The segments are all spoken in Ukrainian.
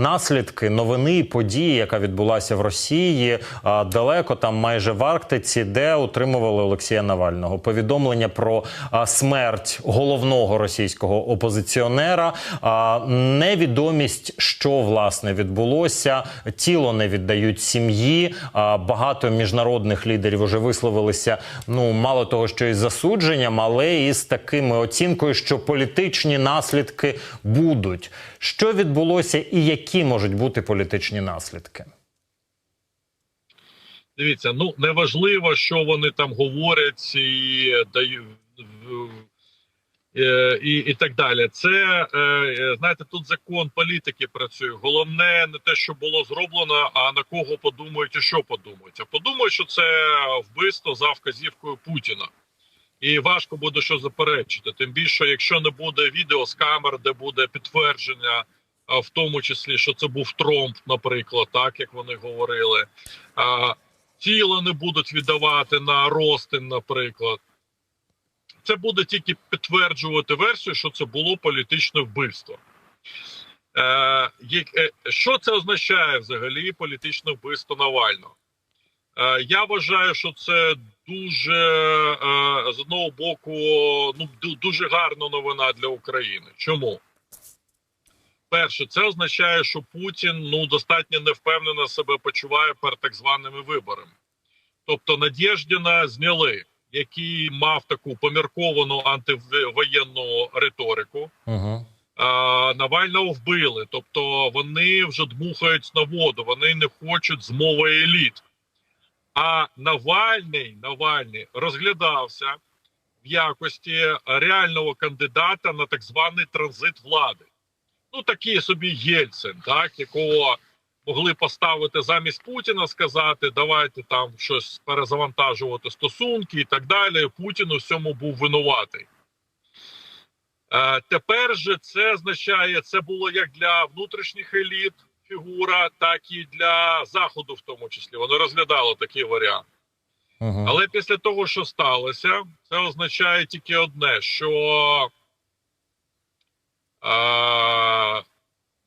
Наслідки новини події, яка відбулася в Росії, далеко там, майже в Арктиці, де утримували Олексія Навального. Повідомлення про смерть головного російського опозиціонера, невідомість, що власне відбулося. Тіло не віддають сім'ї. Багато міжнародних лідерів вже висловилися. Ну мало того, що із засудженням, але і з такими оцінкою, що політичні наслідки будуть. Що відбулося, і які можуть бути політичні наслідки? Дивіться, ну неважливо, що вони там говорять і дають. е, І, і так далі, це е, знаєте, тут закон політики працює. Головне не те, що було зроблено, а на кого подумають і що подумають. А подумають, що це вбивство за вказівкою Путіна, і важко буде що заперечити. Тим більше, якщо не буде відео з камер, де буде підтвердження, в тому числі, що це був Тромп, наприклад, так як вони говорили. Тіла не будуть віддавати на Ростин, наприклад. Це буде тільки підтверджувати версію, що це було політичне вбивство. Е, е, що це означає взагалі політичне вбивство Навального? Е, я вважаю, що це дуже е, з одного боку ну, дуже гарна новина для України. Чому? Перше, це означає, що Путін ну достатньо невпевнено себе почуває перед так званими виборами. Тобто Надєждіна зняли, який мав таку помірковану антивоєнну риторику. Угу. А, Навального вбили, тобто вони вже дмухають на воду, вони не хочуть змови еліт. А Навальний, Навальний розглядався в якості реального кандидата на так званий транзит влади. Ну, такий собі Єльцин, так, якого могли поставити замість Путіна, сказати, давайте там щось перезавантажувати стосунки і так далі. Путін у всьому був винуватий. Е, тепер же це означає, це було як для внутрішніх еліт фігура, так і для заходу, в тому числі. Вони розглядали такий варіант. Угу. Але після того, що сталося, це означає тільки одне: що е,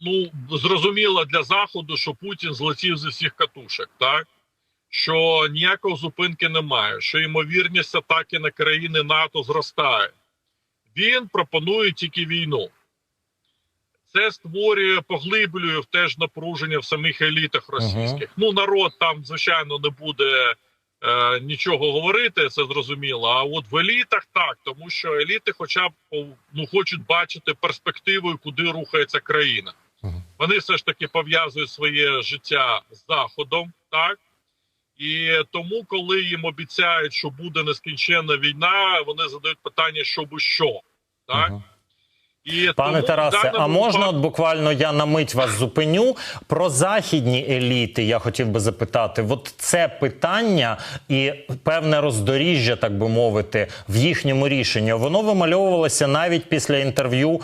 ну, зрозуміло для Заходу, що Путін злетів зі всіх катушок, так? Що ніякої зупинки немає, що ймовірність атаки на країни НАТО зростає. Він пропонує тільки війну. Це створює, поглиблює теж напруження в самих елітах російських. Ну, народ там, звичайно, не буде е, нічого говорити, це зрозуміло. А от в елітах так, тому що еліти, хоча б ну, хочуть бачити перспективу, куди рухається країна. Мгм. Вони все ж таки пов'язують своє життя з заходом, так і тому, коли їм обіцяють, що буде нескінченна війна, вони задають питання, що би що, так. Мгм. І Пане тому Тарасе, а можна от буквально я на мить вас зупиню про західні еліти? Я хотів би запитати, от це питання і певне роздоріжжя, так би мовити, в їхньому рішенні. Воно вимальовувалося навіть після інтерв'ю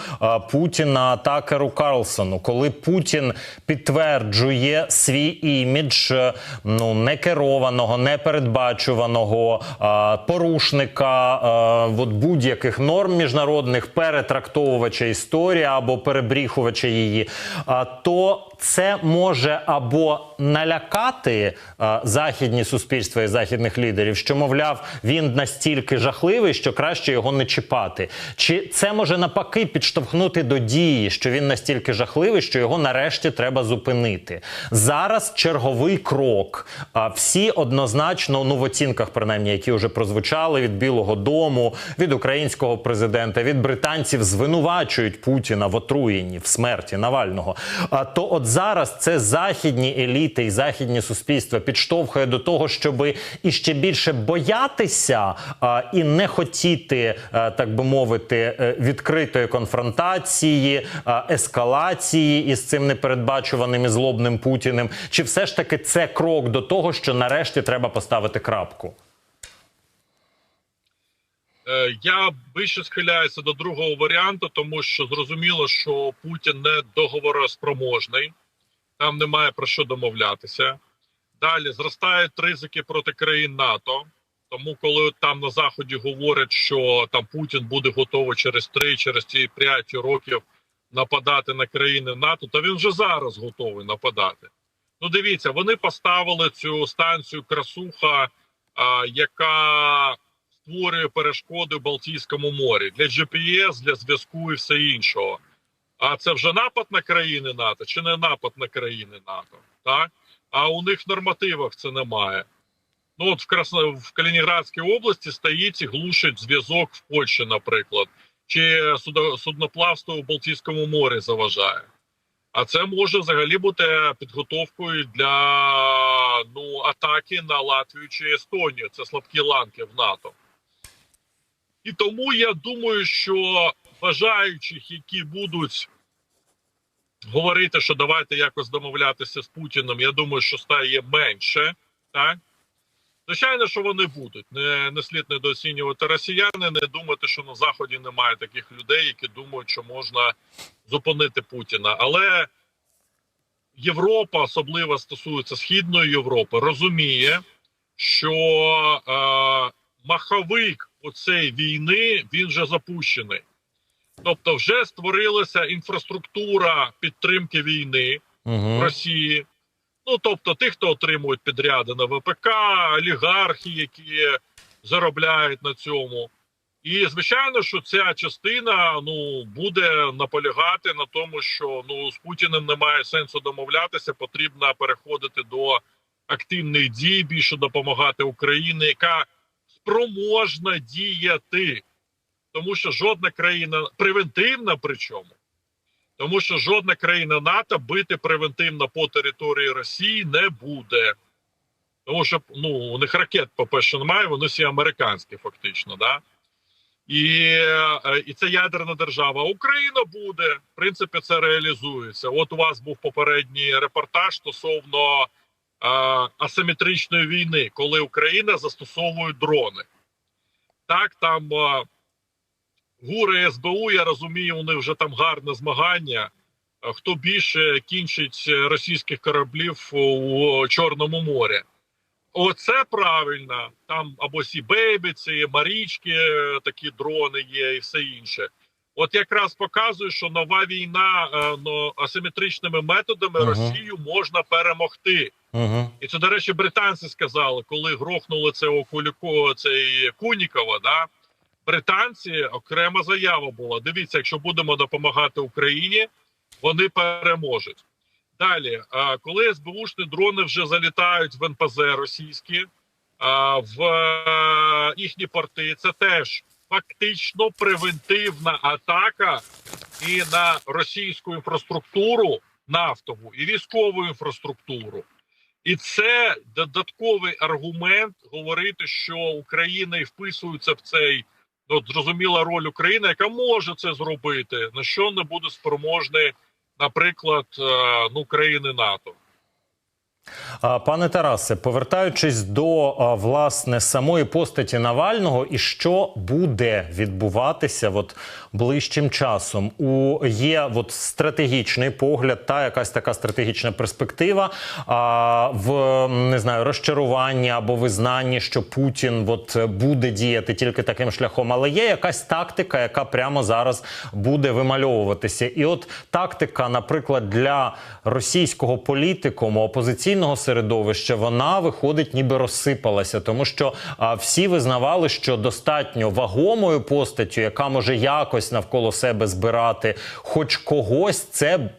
Путіна Такеру Карлсону, коли Путін підтверджує свій імідж е, ну некерованого, непередбачуваного порушника а, от будь-яких норм міжнародних перетрактовувача історії або перебріхувача її, то це може або налякати а, західні суспільства і західних лідерів, що мовляв він настільки жахливий, що краще його не чіпати. Чи це може навпаки підштовхнути до дії, що він настільки жахливий, що його нарешті треба зупинити? Зараз черговий крок. А всі однозначно, ну в оцінках, принаймні, які вже прозвучали від Білого Дому, від українського президента, від британців звинувачують Путіна в отруєнні, в смерті Навального. А то от зараз це західні еліти і західні суспільства підштовхує до того, щоб іще більше боятися а, і не хотіти, а, так би мовити, е, відкритої конфронтації, а, ескалації із цим непередбачуваним і злобним Путіним. Чи все ж таки це крок до того, що нарешті треба поставити крапку? Е, Я більше схиляюся до другого варіанту, тому що зрозуміло, що Путін не договороспроможний, там немає про що домовлятися. Далі зростають ризики проти країн НАТО. Тому, коли там на заході говорять, що там Путін буде готовий через 3, через ці 5 років нападати на країни НАТО, то він вже зараз готовий нападати. Ну, дивіться, вони поставили цю станцію Красуха, а, яка створює перешкоди в Балтійському морі для GPS, для зв'язку і все іншого. А це вже напад на країни НАТО чи не напад на країни НАТО? Так? А у них в нормативах це немає. Ну от в Красно... в Калінінградській області стоїть і глушить зв'язок в Польщі, наприклад, чи судо... судноплавство у Балтійському морі заважає. А це може взагалі бути підготовкою для ну атаки на Латвію чи Естонію. Це слабкі ланки в НАТО. І тому я думаю, що бажаючих, які будуть говорити, що давайте якось домовлятися з Путіним, я думаю, що стає менше. Так? Звичайно, що вони будуть. Не, не слід недооцінювати росіяни, не думати, що на Заході немає таких людей, які думають, що можна зупинити Путіна. Але Європа, особливо стосується Східної Європи, розуміє, що е, маховик оцеї війни він вже запущений. Тобто, вже створилася інфраструктура підтримки війни в Угу. Росії. Ну тобто, тих, хто отримують підряди на ВПК, олігархи, які заробляють на цьому. І звичайно, що ця частина ну буде наполягати на тому, що ну з Путіним немає сенсу домовлятися. Потрібно переходити до активних дій, більше допомагати Україні, яка спроможна діяти, тому що жодна країна превентивна, причому тому що жодна країна НАТО бити превентивно по території Росії не буде. Тому що ну, у них ракет, по-перше, немає, вони всі американські, фактично. Да? І, е, і це ядерна держава. Україна буде, в принципі, це реалізується. От у вас був попередній репортаж стосовно асиметричної війни, коли Україна застосовує дрони. Так, там е, ГУР і СБУ, я розумію, у них вже там гарне змагання. Хто більше кінчить російських кораблів у Чорному морі? Оце правильно. Там або Сі Бейбіці, Марічки, е, такі дрони є, і все інше. От якраз показує, що нова війна ну, асиметричними методами Ага. Росію можна перемогти. Угу. І це, до речі, британці сказали, коли грохнули цього Куліко, цей Кунікова, да, британці окрема заява була. Дивіться, якщо будемо допомагати Україні, вони переможуть. Далі, коли СБУшні дрони вже залітають в НПЗ російські, а, в е, їхні порти, це теж фактично превентивна атака і на російську інфраструктуру нафтову і військову інфраструктуру. І це додатковий аргумент говорити, що Україна і вписується в цей ну, зрозуміла роль України, яка може це зробити, на що не буде спроможний, наприклад, е, ну країни НАТО. Пане Тарасе, повертаючись до власне самої постаті Навального, і що буде відбуватися от ближчим часом? У є от стратегічний погляд, та якась така стратегічна перспектива а, в не знаю розчаруванні або визнанні, що Путін от буде діяти тільки таким шляхом, але є якась тактика, яка прямо зараз буде вимальовуватися. І от тактика, наприклад, для російського політикуму опозиційного середовища, вона виходить, ніби розсипалася, тому що а, всі визнавали, що достатньо вагомою постаттю, яка може якось навколо себе збирати, хоч когось, це.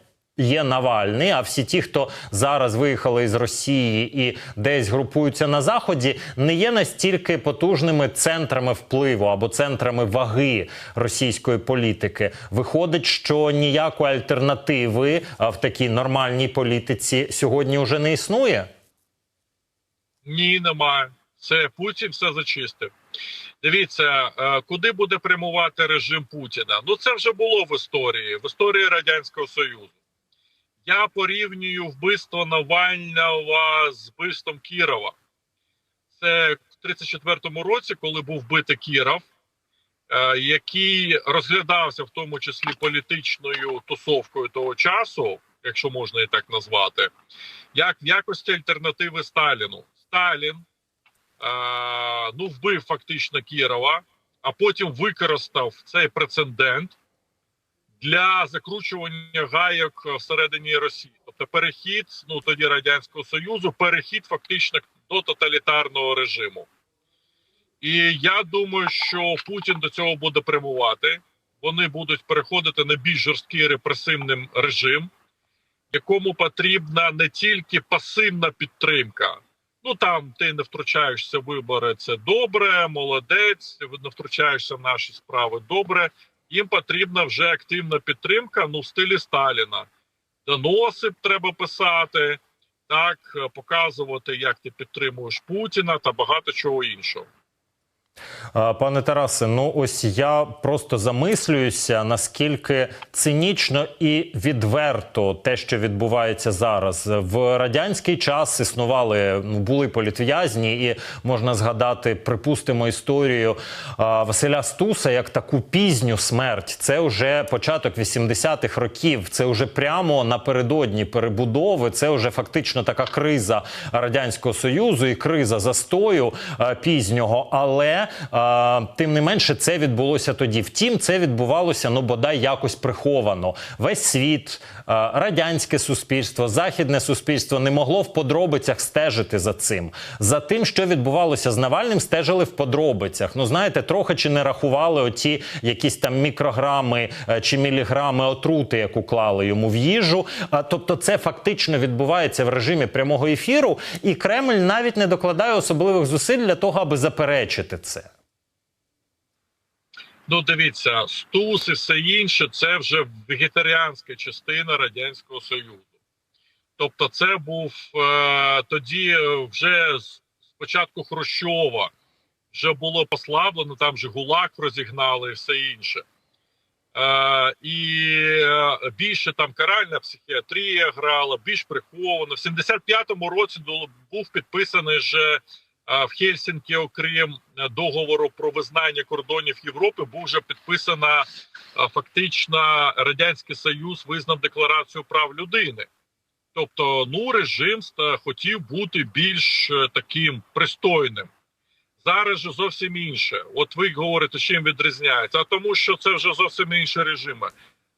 Є Навальний, а всі ті, хто зараз виїхали із Росії і десь групуються на заході, не є настільки потужними центрами впливу або центрами ваги російської політики. Виходить, що ніякої альтернативи в такій нормальній політиці сьогодні вже не існує. Ні, немає. Це Путін все зачистив. Дивіться, е, куди буде прямувати режим Путіна. Ну це вже було в історії, в історії Радянського Союзу. Я порівнюю вбивство Навального з вбивством Кірова. Це в 34-му році, коли був вбитий Кіров, е, який розглядався в тому числі політичною тусовкою того часу, якщо можна і так назвати, як в якості альтернативи Сталіну. Сталін ну, вбив фактично Кірова, а потім використав цей прецедент для закручування гайок всередині Росії. Тобто перехід, ну тоді Радянського Союзу, перехід фактично до тоталітарного режиму. І я думаю, що Путін до цього буде прямувати. Вони будуть переходити на більш жорсткий репресивний режим, якому потрібна не тільки пасивна підтримка. Ну там ти не втручаєшся в вибори, це добре, молодець, не втручаєшся в наші справи добре. Їм потрібна вже активна підтримка ну в стилі Сталіна. Доноси треба писати, так показувати, як ти підтримуєш Путіна та багато чого іншого. Пане Тарасе, ну ось я просто замислююся, наскільки цинічно і відверто те, що відбувається зараз. В радянський час існували, ну були політв'язні, і можна згадати, припустимо, історію Василя Стуса як таку пізню смерть. Це вже початок 80-х років. Це вже прямо напередодні перебудови. Це вже фактично така криза радянського союзу і криза застою пізнього. Але а, тим не менше це відбулося тоді. Втім, це відбувалося ну бодай якось приховано. Весь світ, радянське суспільство, західне суспільство не могло в подробицях стежити за цим. За тим, що відбувалося з Навальним, стежили в подробицях. Ну знаєте, трохи чи не рахували оті якісь там мікрограми е, чи міліграми отрути, яку клали йому в їжу. А, тобто, це фактично відбувається в режимі прямого ефіру, і Кремль навіть не докладає особливих зусиль для того, аби заперечити це. Ну, дивіться, стус і все інше це вже вегетаріанська частина Радянського Союзу. Тобто, це був е, тоді вже з початку Хрущова вже було послаблено, там же ГУЛАГ розігнали і все інше. Е, і е, більше там каральна психіатрія грала, більш приховано. В 75-му році був підписаний вже в Хельсінкі, окрім договору про визнання кордонів Європи, був вже підписана фактично радянський союз визнав декларацію прав людини. Тобто, ну режим хотів бути більш е, таким пристойним. Зараз же зовсім інше. От ви говорите, чим відрізняється, а тому, що це вже зовсім інші режими.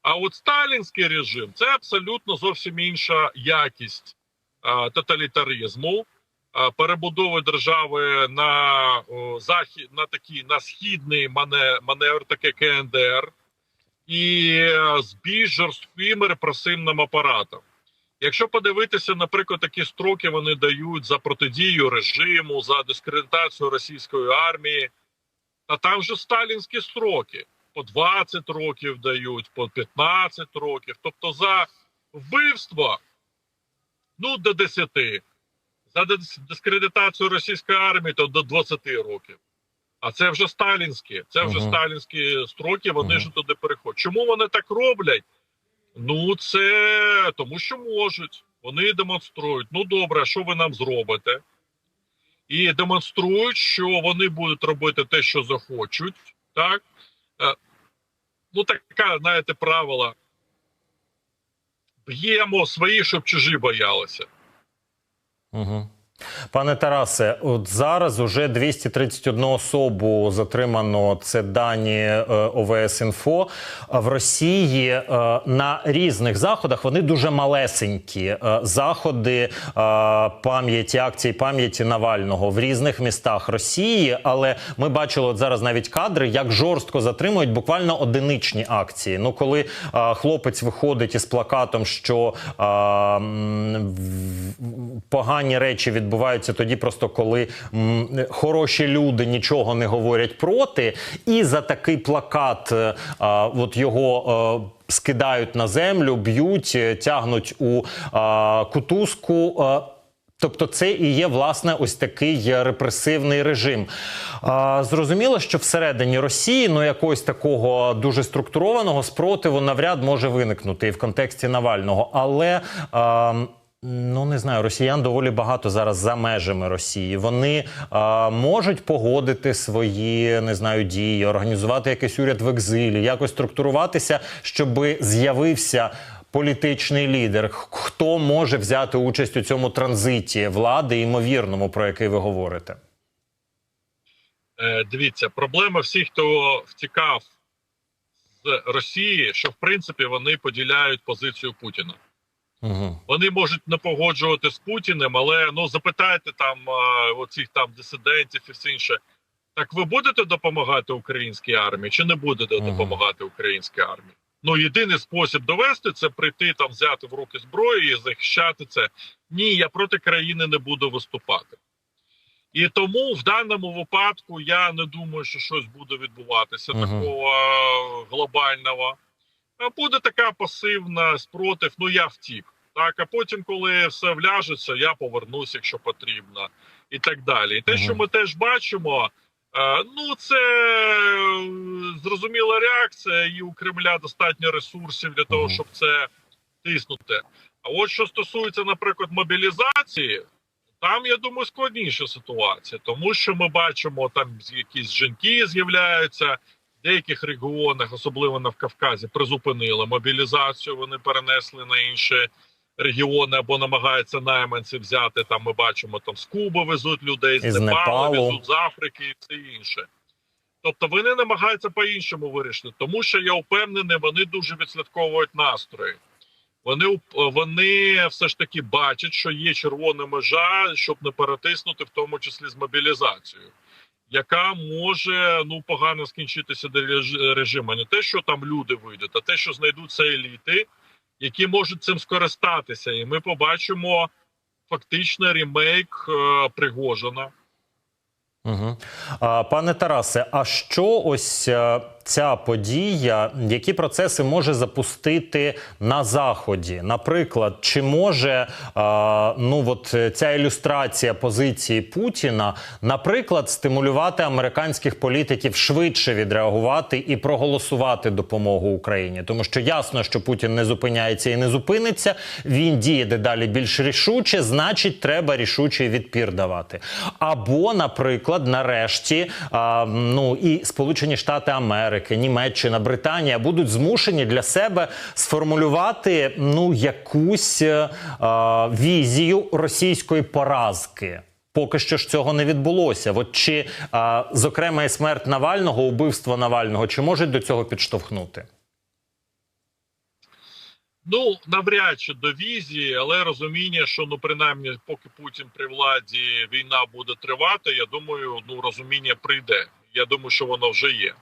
А от сталінський режим це абсолютно зовсім інша якість а, тоталітаризму перебудови держави на захід на такий на східний маневр, таке КНДР, і з більш жорстким репресивним апаратом. Якщо подивитися, наприклад, такі строки вони дають за протидію режиму, за дискредитацію російської армії, а там вже сталінські строки по 20 років дають, по 15 років. Тобто за вбивство ну до 10 за дискредитацію російської армії то до 20 років. А це вже сталінські, це вже uh -huh. сталінські строки. Вони uh -huh. ж туди переходять. Чому вони так роблять? Ну це тому, що можуть. Вони демонструють. Ну добре, що ви нам зробите? І демонструють, що вони будуть робити те, що захочуть. Так е, ну така, знаєте, правила. Б'ємо свої, щоб чужі боялися. Угу. Пане Тарасе, от зараз уже 231 особу затримано. Це дані е, ОВС інфо в Росії е, на різних заходах. Вони дуже малесенькі. Е, заходи пам'яті акції пам'яті Навального в різних містах Росії. Але ми бачили от зараз навіть кадри, як жорстко затримують буквально одиничні акції. Ну, коли хлопець виходить із плакатом, що погані речі відбуваються відбуваються тоді, просто коли м, хороші люди нічого не говорять проти, і за такий плакат е, а, от його. Е, Скидають на землю, б'ють, е, тягнуть у а, кутузку. А, Тобто, це і є власне ось такий репресивний режим. А, Зрозуміло, що всередині Росії ну якогось такого дуже структурованого спротиву навряд може виникнути і в контексті Навального, але. А, Ну не знаю, росіян доволі багато зараз за межами Росії. Вони а, можуть погодити свої не знаю дії, організувати якийсь уряд в екзилі, якось структуруватися, щоб з'явився політичний лідер. Хто може взяти участь у цьому транзиті влади, ймовірному, про який ви говорите? Е, дивіться, проблема всіх, хто втікав з Росії, що в принципі вони поділяють позицію Путіна. Угу. Вони можуть не погоджувати з Путіним, але ну запитайте там оцих там дисидентів і все інше. Так ви будете допомагати українській армії чи не будете Мгм. допомагати українській армії? Ну єдиний спосіб довести це прийти там, взяти в руки зброю і захищати це. Ні, я проти країни не буду виступати. І тому в даному випадку я не думаю, що щось буде відбуватися Мгм. такого глобального. Буде така пасивна спротив. Ну я втік. Так, а потім, коли все вляжеться, я повернусь, якщо потрібно, і так далі. І те, що ми теж бачимо, е, ну це е, зрозуміла реакція, і у Кремля достатньо ресурсів для того, щоб це тиснути. А от що стосується, наприклад, мобілізації, там я думаю складніша ситуація, тому що ми бачимо, там якісь жінки з'являються. В деяких регіонах, особливо на Кавказі, призупинили мобілізацію. Вони перенесли на інші регіони або намагаються найманці взяти. Там ми бачимо там з Куби везуть людей, з, Непалу, Непалу. везуть з Африки і все інше. Тобто вони намагаються по-іншому вирішити, тому що я впевнений, вони дуже відслідковують настрої. Вони вони все ж таки бачать, що є червона межа, щоб не перетиснути, в тому числі з мобілізацією, яка може ну погано скінчитися до режиму. Не те, що там люди вийдуть, а те, що знайдуться еліти, які можуть цим скористатися, і ми побачимо фактично ремейк е, Пригожина. Угу. А, пане Тарасе, а що ось е, ця подія, які процеси може запустити на заході? Наприклад, чи може а, ну от е, ця ілюстрація позиції Путіна, наприклад, стимулювати американських політиків швидше відреагувати і проголосувати допомогу Україні? Тому що ясно, що Путін не зупиняється і не зупиниться. Він діє дедалі більш рішуче, значить, треба рішучий відпір давати. Або, наприклад, нарешті, ну і Сполучені Штати Америки, Німеччина, Британія будуть змушені для себе сформулювати ну якусь е, візію російської поразки. Поки що ж цього не відбулося. От чи а, зокрема і смерть Навального, убивство Навального, чи можуть до цього підштовхнути? Ну навряд чи до візії, але розуміння, що ну принаймні, поки Путін при владі війна буде тривати. Я думаю, ну розуміння прийде. Я думаю, що воно вже є.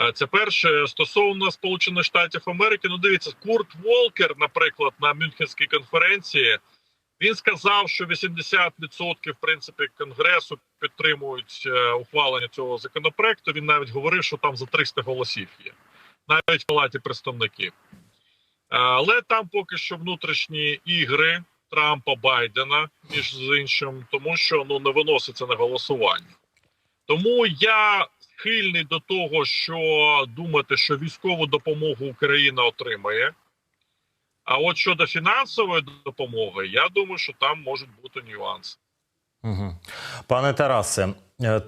Е, Це перше стосовно Сполучених Штатів Америки. Ну, дивіться, Курт Волкер, наприклад, на Мюнхенській конференції, він сказав, що 80% в принципі конгресу підтримують е, ухвалення цього законопроекту. Він навіть говорив, що там за 300 голосів є, навіть в палаті представників. Але там поки що внутрішні ігри Трампа Байдена між іншим, тому що ну не виноситься на голосування. Тому я схильний до того, що думати, що військову допомогу Україна отримає. А от щодо фінансової допомоги, я думаю, що там можуть бути нюанси. Угу. Пане Тарасе,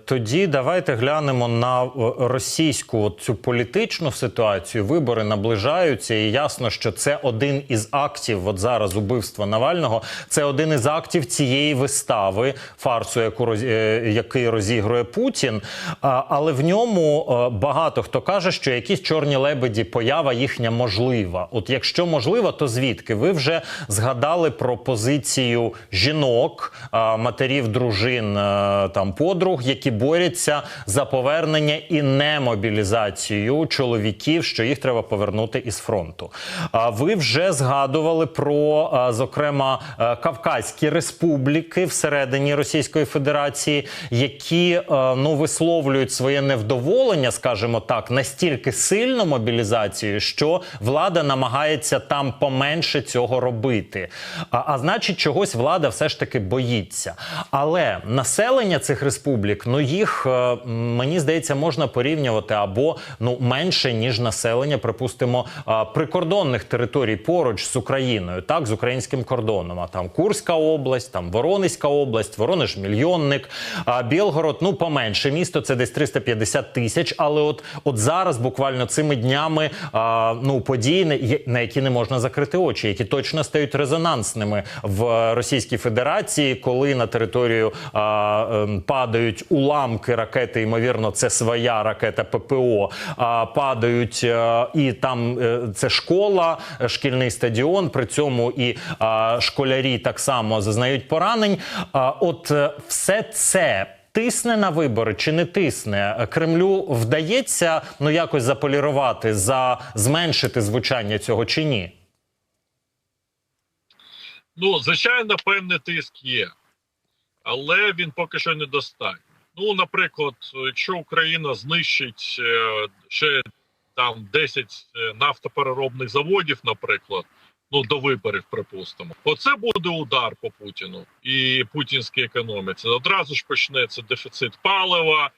тоді давайте глянемо на е, російську цю політичну ситуацію. Вибори наближаються, і ясно, що це один із актів. От зараз убивства Навального. Це один із актів цієї вистави, фарсу, яку е, який розігрує Путін. Але в ньому е, багато хто каже, що якісь чорні лебеді, поява їхня можлива. От якщо можлива, то звідки? Ви вже згадали про позицію жінок, матерів, дружин, е, там подруг, які борються за повернення і немобілізацію чоловіків, що їх треба повернути із фронту. А ви вже згадували про, зокрема, е, Кавказькі республіки всередині Російської Федерації, які е, ну висловлюють своє невдоволення, скажімо так, настільки сильно мобілізацією, що влада намагається там поменше цього робити. А, а значить, чогось влада все ж таки боїться. Але населення цих республік, ну їх е, мені здається, можна порівнювати або ну менше ніж населення, припустимо, е, прикордонних територій поруч з Україною, так з українським кордоном. А там Курська область, там Воронезька область, Воронеж мільйонник, а Білгород, ну поменше місто, це десь 350 тисяч. Але от от зараз, буквально цими днями, а, ну події, на які не можна закрити очі, які точно стають резонансними в Російській Федерації, коли на територію ем, падають падають уламки ракети, ймовірно, це своя ракета ППО. А, падають е, і там е, це школа, шкільний стадіон. При цьому і школярі так само зазнають поранень. От е, все це. Тисне на вибори чи не тисне Кремлю вдається ну якось заполірувати, за зменшити звучання цього чи ні? Ну, звичайно, певний тиск є, але він поки що недостатній. Ну, наприклад, якщо Україна знищить е, ще там 10 е, нафтопереробних заводів, наприклад, ну до виборів, припустимо, оце буде удар по Путіну і путінській економіці. Одразу ж почнеться дефіцит палива,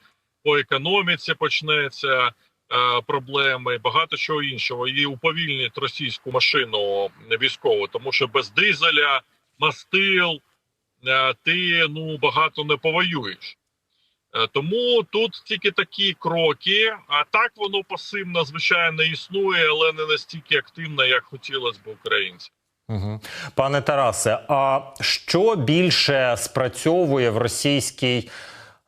по економіці почнеться. е, Проблеми і багато чого іншого і уповільнить російську машину військову, тому що без дизеля, мастил ти ну багато не повоюєш. Е, Тому тут тільки такі кроки, а так воно пасивно, звичайно, існує, але не настільки активно, як хотілося б українцям. Угу. Пане Тарасе, а що більше спрацьовує в російській?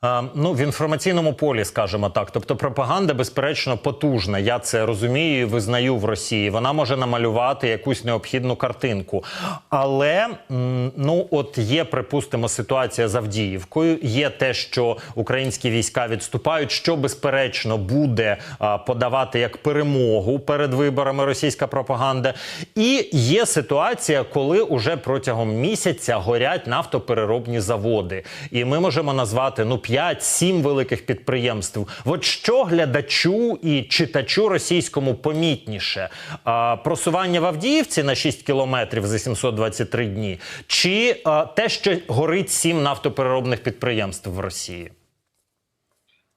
Е, Ну, в інформаційному полі, скажімо так, тобто пропаганда, безперечно, потужна. Я це розумію і визнаю в Росії. Вона може намалювати якусь необхідну картинку. Але ну, от є, припустимо, ситуація з Авдіївкою. Є те, що українські війська відступають, що безперечно буде подавати як перемогу перед виборами російська пропаганда. І є ситуація, коли уже протягом місяця горять нафтопереробні заводи, і ми можемо назвати ну 5-7 великих підприємств. От що глядачу і читачу російському помітніше просування в Авдіївці на 6 кілометрів за 723 дні, чи те, що горить 7 нафтопереробних підприємств в Росії?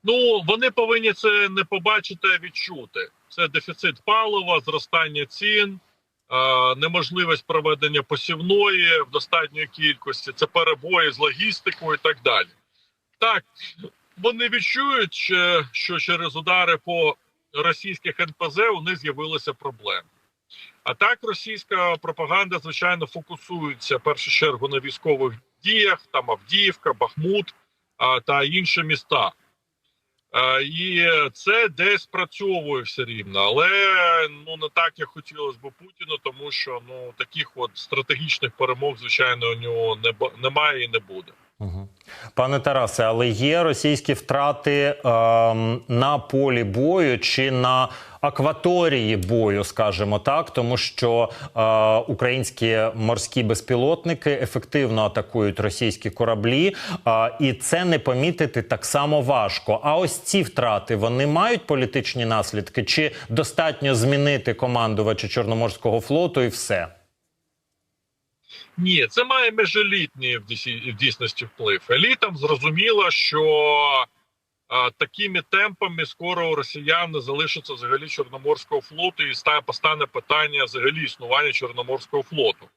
Ну вони повинні це не побачити, а відчути. Це дефіцит палива, зростання цін, неможливість проведення посівної в достатньої кількості, це перебої з логістикою і так далі. Так, вони відчують, що- через удари по російських НПЗ у них з'явилися проблеми. А так російська пропаганда, звичайно, фокусується в першу чергу на військових діях, там Авдіївка, Бахмут та інші міста. І це десь працьовує все рівно, але ну не так, як хотілося б Путіну, тому що ну таких от стратегічних перемог, звичайно, у нього не немає і не буде. Пане Тарасе, але є російські втрати ем, на полі бою чи на акваторії бою, скажімо так, тому що е, українські морські безпілотники ефективно атакують російські кораблі, е, і це не помітити так само важко. А ось ці втрати вони мають політичні наслідки, чи достатньо змінити командувача Чорноморського флоту і все? Ні, це має межелітній в дійсності вплив. Елітам зрозуміло, що а, такими темпами скоро у росіян не залишиться взагалі Чорноморського флоту і стане постане питання взагалі існування Чорноморського флоту.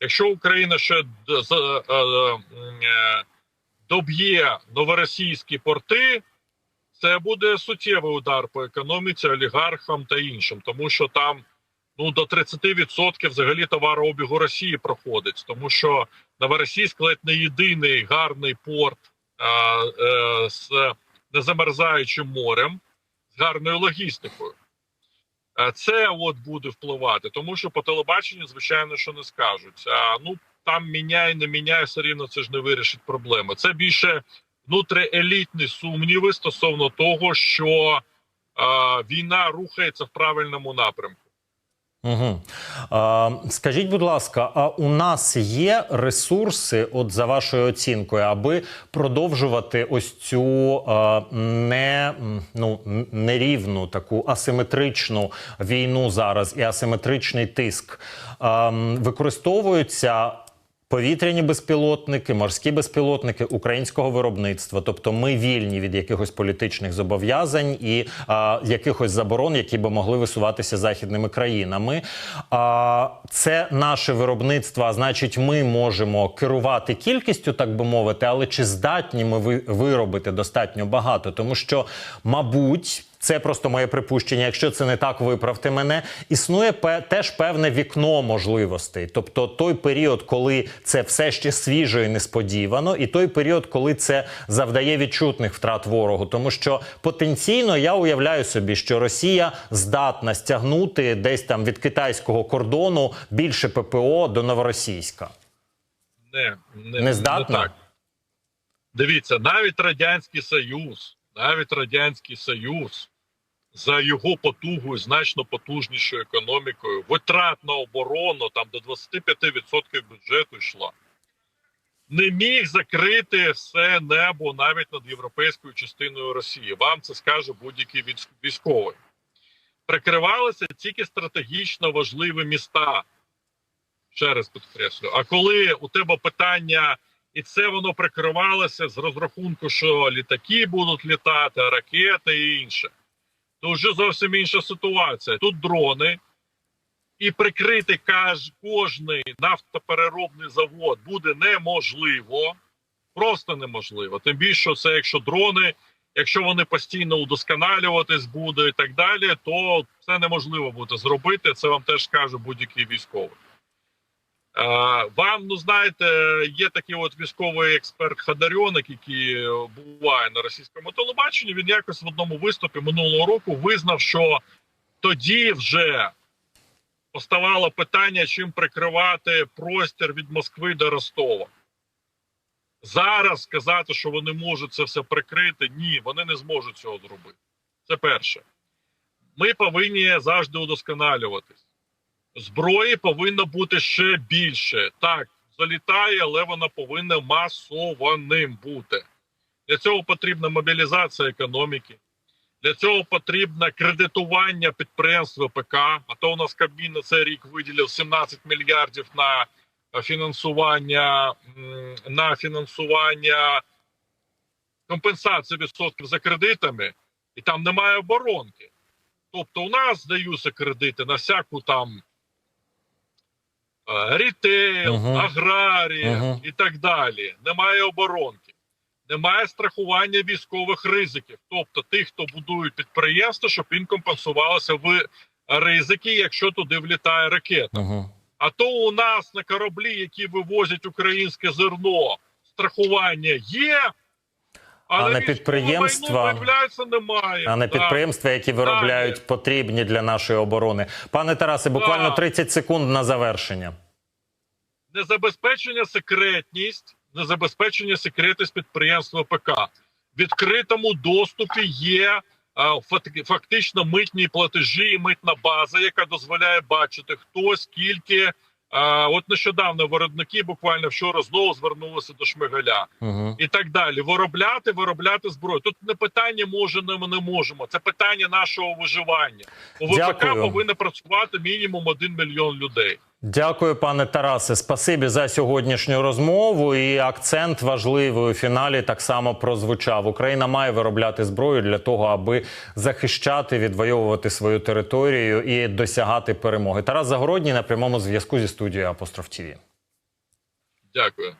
Якщо Україна ще е, е, е, доб'є новоросійські порти, це буде суттєвий удар по економіці, олігархам та іншим, тому що там ну до 30% взагалі товарообігу Росії проходить, тому що Новоросійськ ледь не єдиний гарний порт а, е, з незамерзаючим морем, з гарною логістикою. Е, Це от буде впливати, тому що по телебаченню, звичайно, що не скажуть. А ну там міняй, не міняй, все рівно це ж не вирішить проблеми. Це більше внутріелітні сумніви стосовно того, що е, війна рухається в правильному напрямку. Угу. А, скажіть, будь ласка, а у нас є ресурси, от за вашою оцінкою, аби продовжувати ось цю а, не ну нерівну таку асиметричну війну зараз і асиметричний тиск а, використовуються. Повітряні безпілотники, морські безпілотники українського виробництва, тобто ми вільні від якихось політичних зобов'язань і а, якихось заборон, які би могли висуватися західними країнами. А, це наше виробництво, а значить, ми можемо керувати кількістю, так би мовити, але чи здатні ми виробити достатньо багато? Тому що, мабуть. Це просто моє припущення. Якщо це не так, виправте мене. Існує теж певне вікно можливостей, тобто той період, коли це все ще свіжо і несподівано, і той період, коли це завдає відчутних втрат ворогу. Тому що потенційно я уявляю собі, що Росія здатна стягнути десь там від китайського кордону більше ППО до новоросійська. Не, не, Не здатна? так. Дивіться, навіть Радянський Союз, навіть Радянський Союз за його потугою, значно потужнішою економікою, витрат на оборону там до 25% бюджету йшло. Не міг закрити все небо навіть над європейською частиною Росії. Вам це скаже будь-який військ- військовий. Прикривалися тільки стратегічно важливі міста. Ще раз підкреслю. А коли у тебе питання, і це воно прикривалося з розрахунку, що літаки будуть літати, ракети і інше, то вже зовсім інша ситуація. Тут дрони, і прикрити кожний нафтопереробний завод буде неможливо. Просто неможливо. Тим більше, це якщо дрони, якщо вони постійно удосконалюватись будуть і так далі, то це неможливо буде зробити. Це вам теж скаже будь-який військовий. Е, Вам, ну знаєте, є такий от військовий експерт Хадарьоник, який буває на російському телебаченні. Він якось в одному виступі минулого року визнав, що тоді вже поставало питання, чим прикривати простір від Москви до Ростова. Зараз сказати, що вони можуть це все прикрити, ні, вони не зможуть цього зробити. Це перше. Ми повинні завжди удосконалюватись. Зброї повинно бути ще більше. Так, залітає, але вона повинна масованим бути. Для цього потрібна мобілізація економіки. Для цього потрібно кредитування підприємств ВПК. А то у нас Кабмін на цей рік виділив 17 мільярдів на фінансування на фінансування компенсації відсотків за кредитами, і там немає оборонки. Тобто, у нас здаються кредити на всяку там рітейл, Мгм. аграрія Мгм. і так далі. Немає оборонки, немає страхування військових ризиків. Тобто тих, хто будують підприємства, щоб їм компенсувалися в ризики, якщо туди влітає ракета. Угу. А то у нас на кораблі, які вивозять українське зерно, страхування є. А на підприємства- немає. А не Да. підприємства, які виробляють потрібні для нашої оборони. Пане Тарасе, буквально Так. 30 секунд на завершення. Незабезпечення секретність, незабезпечення секретність підприємства ПК. В відкритому доступі є а, фактично митні платежі і митна база, яка дозволяє бачити, хто скільки. А, от нещодавно виробники буквально вчора знову звернулися до Шмигаля Угу. і так далі. Виробляти, виробляти зброю. Тут не питання можемо, ми не можемо. Це питання нашого виживання. У ВПК Дякую. повинно працювати мінімум один мільйон людей. Дякую, пане Тарасе. Спасибі за сьогоднішню розмову. І акцент важливий у фіналі так само прозвучав. Україна має виробляти зброю для того, аби захищати, відвоювати свою територію і досягати перемоги. Тарас Загородній на прямому зв'язку зі студією Апостроф ТІВІ. Дякую.